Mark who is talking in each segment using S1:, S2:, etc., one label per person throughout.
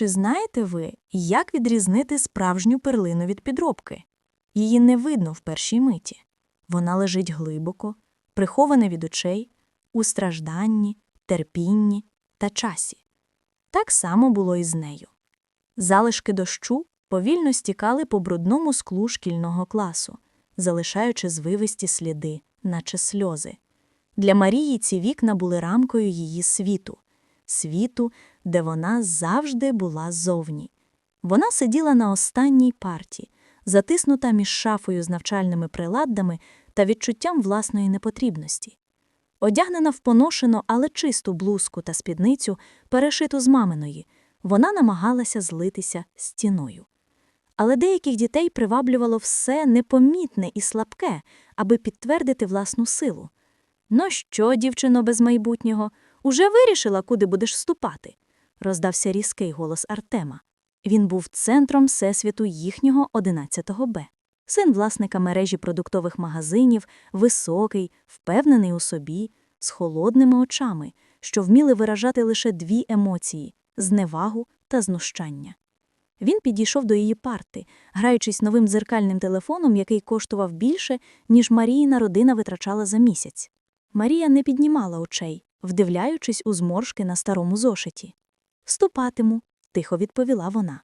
S1: чи знаєте ви, як відрізнити справжню перлину від підробки? Її не видно в першій миті. Вона лежить глибоко, прихована від очей, у стражданні, терпінні та часі. Так само було і з нею. Залишки дощу повільно стікали по брудному склу шкільного класу, залишаючи звивисті сліди, наче сльози. Для Марії ці вікна були рамкою її світу, світу, де вона завжди була зовні. Вона сиділа на останній парті, затиснута між шафою з навчальними приладдами та відчуттям власної непотрібності. Одягнена в поношену, але чисту блузку та спідницю, перешиту з маминої, вона намагалася злитися стіною. Але деяких дітей приваблювало все непомітне і слабке, аби підтвердити власну силу. Ну що, дівчино без майбутнього, уже вирішила, куди будеш вступати? роздався різкий голос Артема. Він був центром всесвіту їхнього 11-го Б. Син власника мережі продуктових магазинів, високий, впевнений у собі, з холодними очами, що вміли виражати лише дві емоції зневагу та знущання. Він підійшов до її парти, граючись новим дзеркальним телефоном, який коштував більше, ніж Маріїна родина витрачала за місяць. Марія не піднімала очей, вдивляючись у зморшки на старому зошиті. Вступатиму, тихо відповіла вона.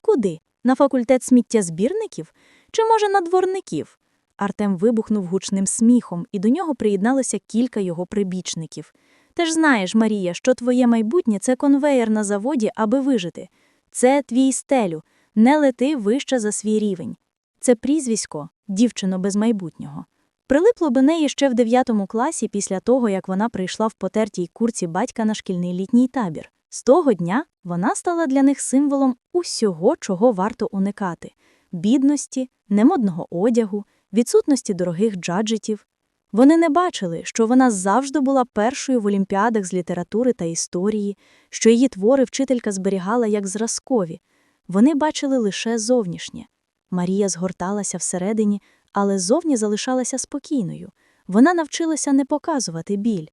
S1: Куди? На факультет сміттєзбірників? Чи, може, на дворників? Артем вибухнув гучним сміхом, і до нього приєдналося кілька його прибічників. Ти ж знаєш, Марія, що твоє майбутнє це конвеєр на заводі, аби вижити. Це твій стелю, не лети вище за свій рівень. Це прізвисько, дівчино без майбутнього. Прилипло би неї ще в дев'ятому класі після того, як вона прийшла в потертій курці батька на шкільний літній табір. З того дня вона стала для них символом усього, чого варто уникати бідності, немодного одягу, відсутності дорогих джаджетів. Вони не бачили, що вона завжди була першою в олімпіадах з літератури та історії, що її твори вчителька зберігала як зразкові. Вони бачили лише зовнішнє. Марія згорталася всередині, але зовні залишалася спокійною. Вона навчилася не показувати біль.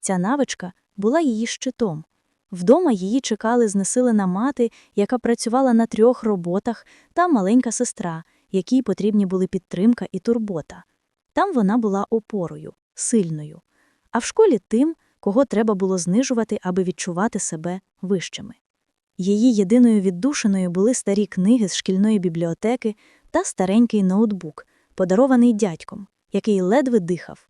S1: Ця навичка була її щитом. Вдома її чекали знесилена мати, яка працювала на трьох роботах, та маленька сестра, якій потрібні були підтримка і турбота. Там вона була опорою, сильною, а в школі тим, кого треба було знижувати, аби відчувати себе вищими. Її єдиною віддушиною були старі книги з шкільної бібліотеки та старенький ноутбук, подарований дядьком, який ледве дихав.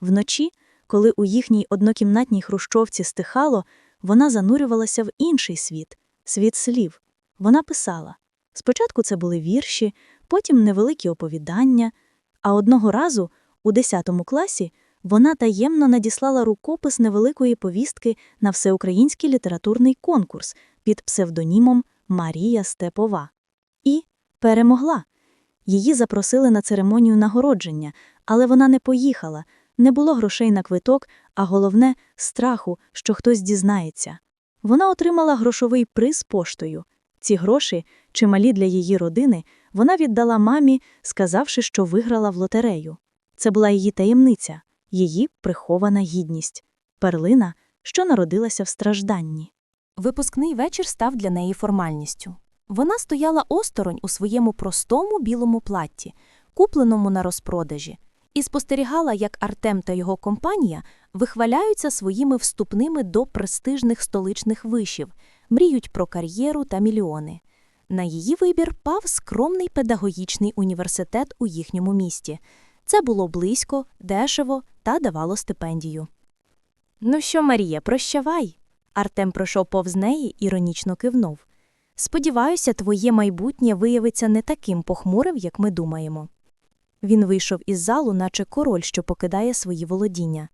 S1: Вночі, коли у їхній однокімнатній хрущовці стихало, вона занурювалася в інший світ, світ слів. Вона писала. Спочатку це були вірші, потім невеликі оповідання, а одного разу, у 10 класі, вона таємно надіслала рукопис невеликої повістки на всеукраїнський літературний конкурс під псевдонімом Марія Степова. І перемогла. Її запросили на церемонію нагородження, але вона не поїхала, не було грошей на квиток, а головне страху, що хтось дізнається. Вона отримала грошовий приз поштою. Ці гроші, чималі для її родини, вона віддала мамі, сказавши, що виграла в лотерею. Це була її таємниця, її прихована гідність, перлина, що народилася в стражданні.
S2: Випускний вечір став для неї формальністю. Вона стояла осторонь у своєму простому білому платті, купленому на розпродажі, і спостерігала, як Артем та його компанія вихваляються своїми вступними до престижних столичних вишів, мріють про кар'єру та мільйони. На її вибір пав скромний педагогічний університет у їхньому місті. Це було близько, дешево та давало стипендію. Ну що, Марія, прощавай. Артем пройшов повз неї, іронічно кивнув. Сподіваюся, твоє майбутнє виявиться не таким похмурим, як ми думаємо. Він вийшов із залу, наче король, що покидає свої володіння.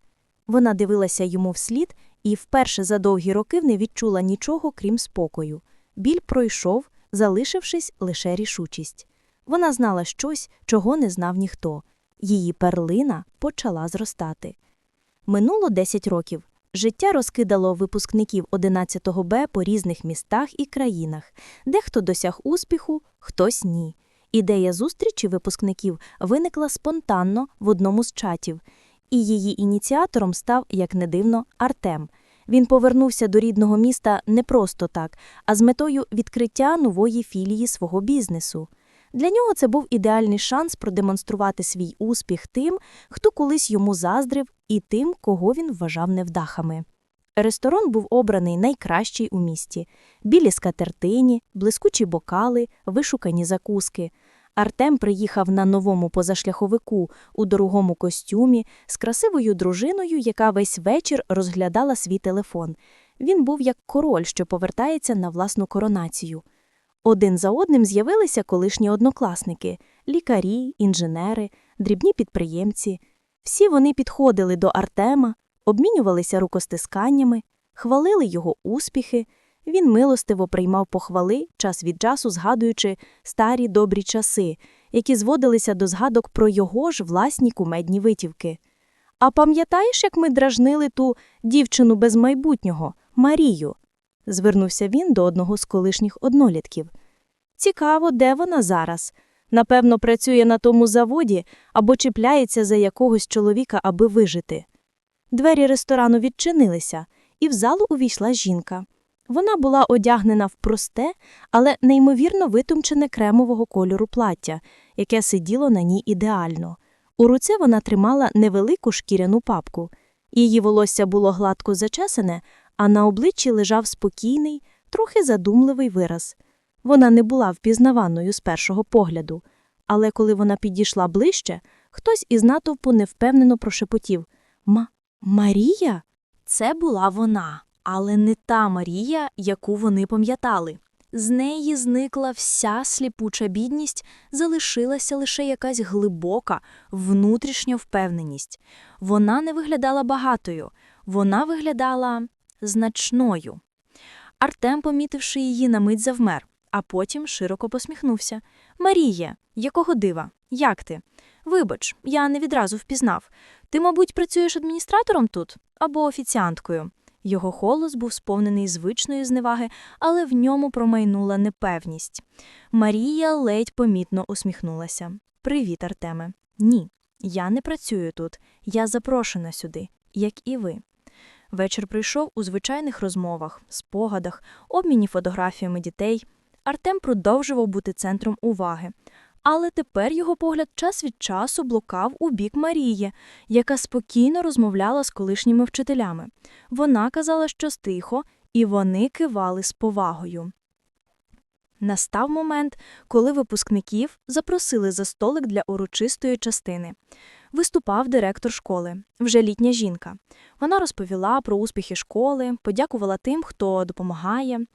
S2: Вона дивилася йому вслід і вперше за довгі роки не відчула нічого, крім спокою. Біль пройшов, залишившись лише рішучість. Вона знала щось, чого не знав ніхто. Її перлина почала зростати. Минуло 10 років. Життя розкидало випускників 11 Б по різних містах і країнах, дехто досяг успіху, хтось ні. Ідея зустрічі випускників виникла спонтанно в одному з чатів, і її ініціатором став, як не дивно, Артем. Він повернувся до рідного міста не просто так, а з метою відкриття нової філії свого бізнесу. Для нього це був ідеальний шанс продемонструвати свій успіх тим, хто колись йому заздрив, і тим, кого він вважав невдахами. Ресторан був обраний найкращий у місті: білі скатертині, блискучі бокали, вишукані закуски. Артем приїхав на новому позашляховику у дорогому костюмі з красивою дружиною, яка весь вечір розглядала свій телефон. Він був як король, що повертається на власну коронацію. Один за одним з'явилися колишні однокласники лікарі, інженери, дрібні підприємці. Всі вони підходили до Артема, обмінювалися рукостисканнями, хвалили його успіхи. Він милостиво приймав похвали, час від часу згадуючи старі добрі часи, які зводилися до згадок про його ж власні кумедні витівки. А пам'ятаєш, як ми дражнили ту дівчину без майбутнього, Марію? Звернувся він до одного з колишніх однолітків. Цікаво, де вона зараз? Напевно, працює на тому заводі або чіпляється за якогось чоловіка, аби вижити. Двері ресторану відчинилися, і в залу увійшла жінка. Вона була одягнена в просте, але неймовірно витумчене кремового кольору плаття, яке сиділо на ній ідеально. У руці вона тримала невелику шкіряну папку. Її волосся було гладко зачесане, а на обличчі лежав спокійний, трохи задумливий вираз. Вона не була впізнаваною з першого погляду, але коли вона підійшла ближче, хтось із натовпу невпевнено прошепотів Ма Марія?
S1: Це була вона, але не та Марія, яку вони пам'ятали. З неї зникла вся сліпуча бідність, залишилася лише якась глибока, внутрішня впевненість. Вона не виглядала багатою, вона виглядала значною. Артем, помітивши її, на мить завмер, а потім широко посміхнувся. Маріє, якого дива? Як ти? Вибач, я не відразу впізнав. Ти, мабуть, працюєш адміністратором тут або офіціанткою. Його голос був сповнений звичної зневаги, але в ньому промайнула непевність. Марія ледь помітно усміхнулася. Привіт, Артеме. Ні, я не працюю тут. Я запрошена сюди, як і ви. Вечір прийшов у звичайних розмовах, спогадах, обміні фотографіями дітей. Артем продовжував бути центром уваги. Але тепер його погляд час від часу блукав у бік Марії, яка спокійно розмовляла з колишніми вчителями. Вона казала щось тихо, і вони кивали з повагою. Настав момент, коли випускників запросили за столик для урочистої частини. Виступав директор школи, вже літня жінка. Вона розповіла про успіхи школи, подякувала тим, хто допомагає,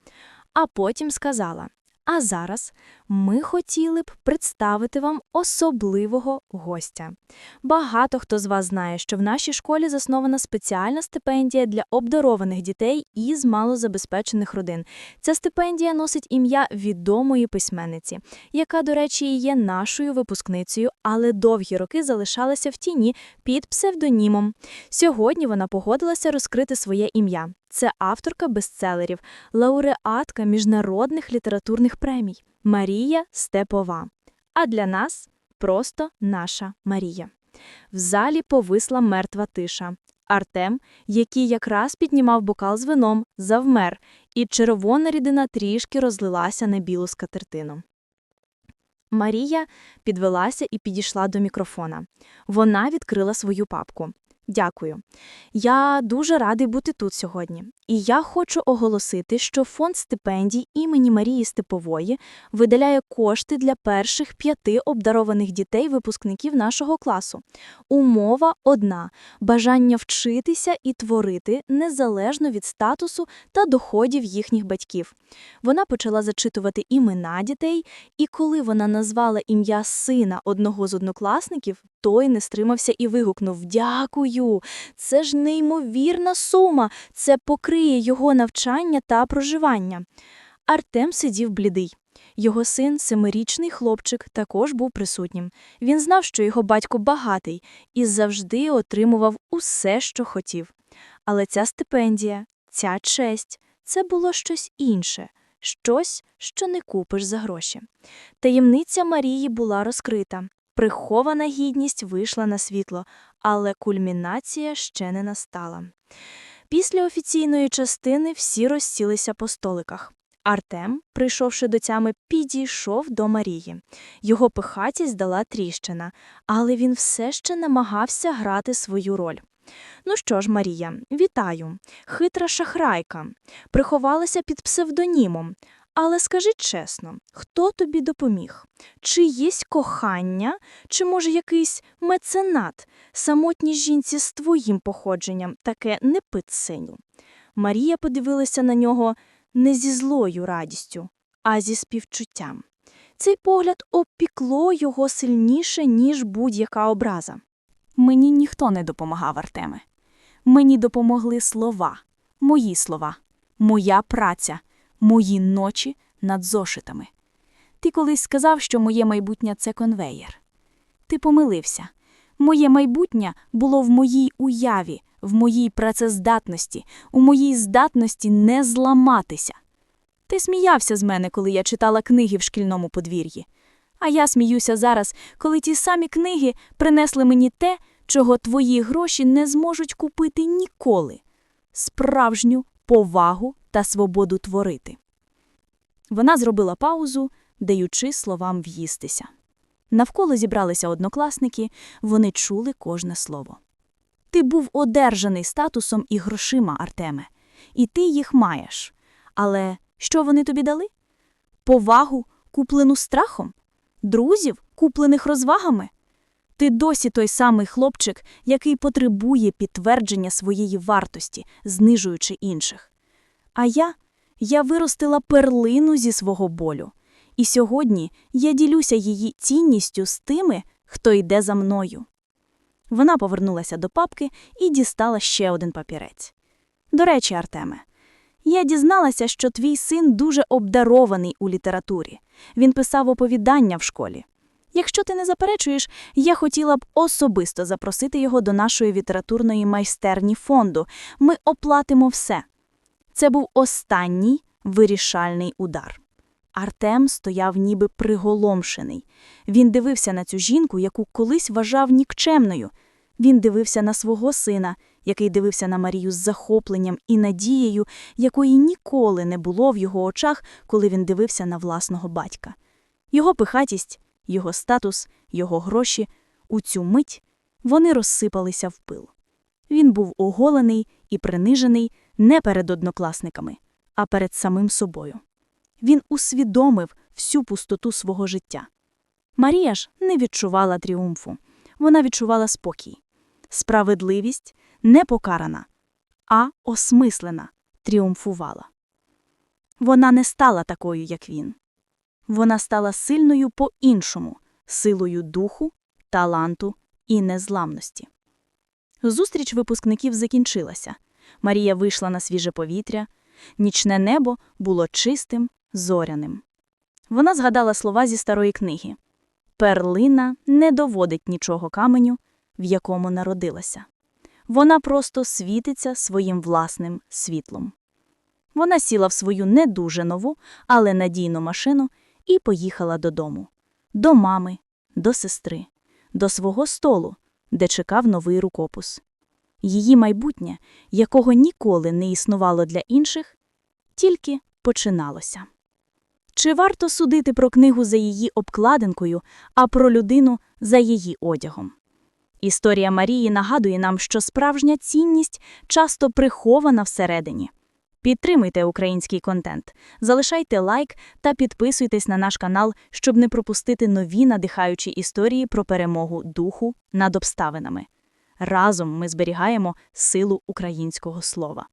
S1: а потім сказала: А зараз ми хотіли б представити вам особливого гостя. Багато хто з вас знає, що в нашій школі заснована спеціальна стипендія для обдарованих дітей із малозабезпечених родин. Ця стипендія носить ім'я відомої письменниці, яка, до речі, є нашою випускницею, але довгі роки залишалася в тіні під псевдонімом. Сьогодні вона погодилася розкрити своє ім'я. Це авторка бестселерів, лауреатка міжнародних літературних премій Марія Степова. А для нас просто наша Марія. В залі повисла мертва тиша. Артем, який якраз піднімав бокал з вином, завмер, і червона рідина трішки розлилася на білу скатертину. Марія підвелася і підійшла до мікрофона. Вона відкрила свою папку. Дякую. Я дуже радий бути тут сьогодні. І я хочу оголосити, що фонд стипендій імені Марії Степової виділяє кошти для перших п'яти обдарованих дітей випускників нашого класу. Умова одна бажання вчитися і творити незалежно від статусу та доходів їхніх батьків. Вона почала зачитувати імена дітей, і коли вона назвала ім'я сина одного з однокласників, той не стримався і вигукнув Дякую! Це ж неймовірна сума! Це покриє його навчання та проживання. Артем сидів блідий. Його син, семирічний хлопчик, також був присутнім. Він знав, що його батько багатий і завжди отримував усе, що хотів. Але ця стипендія, ця честь це було щось інше, щось, що не купиш за гроші. Таємниця Марії була розкрита. Прихована гідність вийшла на світло, але кульмінація ще не настала. Після офіційної частини всі розсілися по столиках. Артем, прийшовши до тями, підійшов до Марії. Його пихатість дала тріщина, але він все ще намагався грати свою роль. Ну що ж, Марія, вітаю. Хитра шахрайка. Приховалася під псевдонімом. Але скажи чесно, хто тобі допоміг? Чи єсть кохання, чи може якийсь меценат, самотній жінці з твоїм походженням, таке не пит синю. Марія подивилася на нього не зі злою радістю, а зі співчуттям. Цей погляд опікло його сильніше, ніж будь-яка образа.
S2: Мені ніхто не допомагав, Артеме. Мені допомогли слова, мої слова, моя праця, мої ночі над зошитами. Ти колись сказав, що моє майбутнє це конвеєр. Ти помилився. Моє майбутнє було в моїй уяві, в моїй працездатності, у моїй здатності не зламатися. Ти сміявся з мене, коли я читала книги в шкільному подвір'ї. А я сміюся зараз, коли ті самі книги принесли мені те, чого твої гроші не зможуть купити ніколи справжню повагу та свободу творити. Вона зробила паузу, даючи словам в'їстися. Навколо зібралися однокласники, вони чули кожне слово. Ти був одержаний статусом і грошима, Артеме, і ти їх маєш. Але що вони тобі дали? Повагу, куплену страхом? Друзів, куплених розвагами? Ти досі той самий хлопчик, який потребує підтвердження своєї вартості, знижуючи інших. А я, я виростила перлину зі свого болю. І сьогодні я ділюся її цінністю з тими, хто йде за мною. Вона повернулася до папки і дістала ще один папірець. До речі, Артеме, я дізналася, що твій син дуже обдарований у літературі. Він писав оповідання в школі. Якщо ти не заперечуєш, я хотіла б особисто запросити його до нашої літературної майстерні фонду. Ми оплатимо все. Це був останній вирішальний удар. Артем стояв ніби приголомшений. Він дивився на цю жінку, яку колись вважав нікчемною. Він дивився на свого сина, який дивився на Марію з захопленням і надією, якої ніколи не було в його очах, коли він дивився на власного батька. Його пихатість, його статус, його гроші у цю мить вони розсипалися в пил. Він був оголений і принижений не перед однокласниками, а перед самим собою. Він усвідомив всю пустоту свого життя. Марія ж не відчувала тріумфу, вона відчувала спокій. Справедливість не покарана, а осмислена тріумфувала. Вона не стала такою, як він. Вона стала сильною по-іншому, силою духу, таланту і незламності. Зустріч випускників закінчилася. Марія вийшла на свіже повітря, нічне небо було чистим, зоряним. Вона згадала слова зі старої книги Перлина не доводить нічого каменю, в якому народилася. Вона просто світиться своїм власним світлом. Вона сіла в свою не дуже нову, але надійну машину і поїхала додому. До мами, до сестри, до свого столу, де чекав новий рукопис. Її майбутнє, якого ніколи не існувало для інших, тільки починалося. Чи варто судити про книгу за її обкладинкою, а про людину за її одягом? Історія Марії нагадує нам, що справжня цінність часто прихована всередині. Підтримуйте український контент, залишайте лайк та підписуйтесь на наш канал, щоб не пропустити нові надихаючі історії про перемогу духу над обставинами. Разом ми зберігаємо силу українського слова.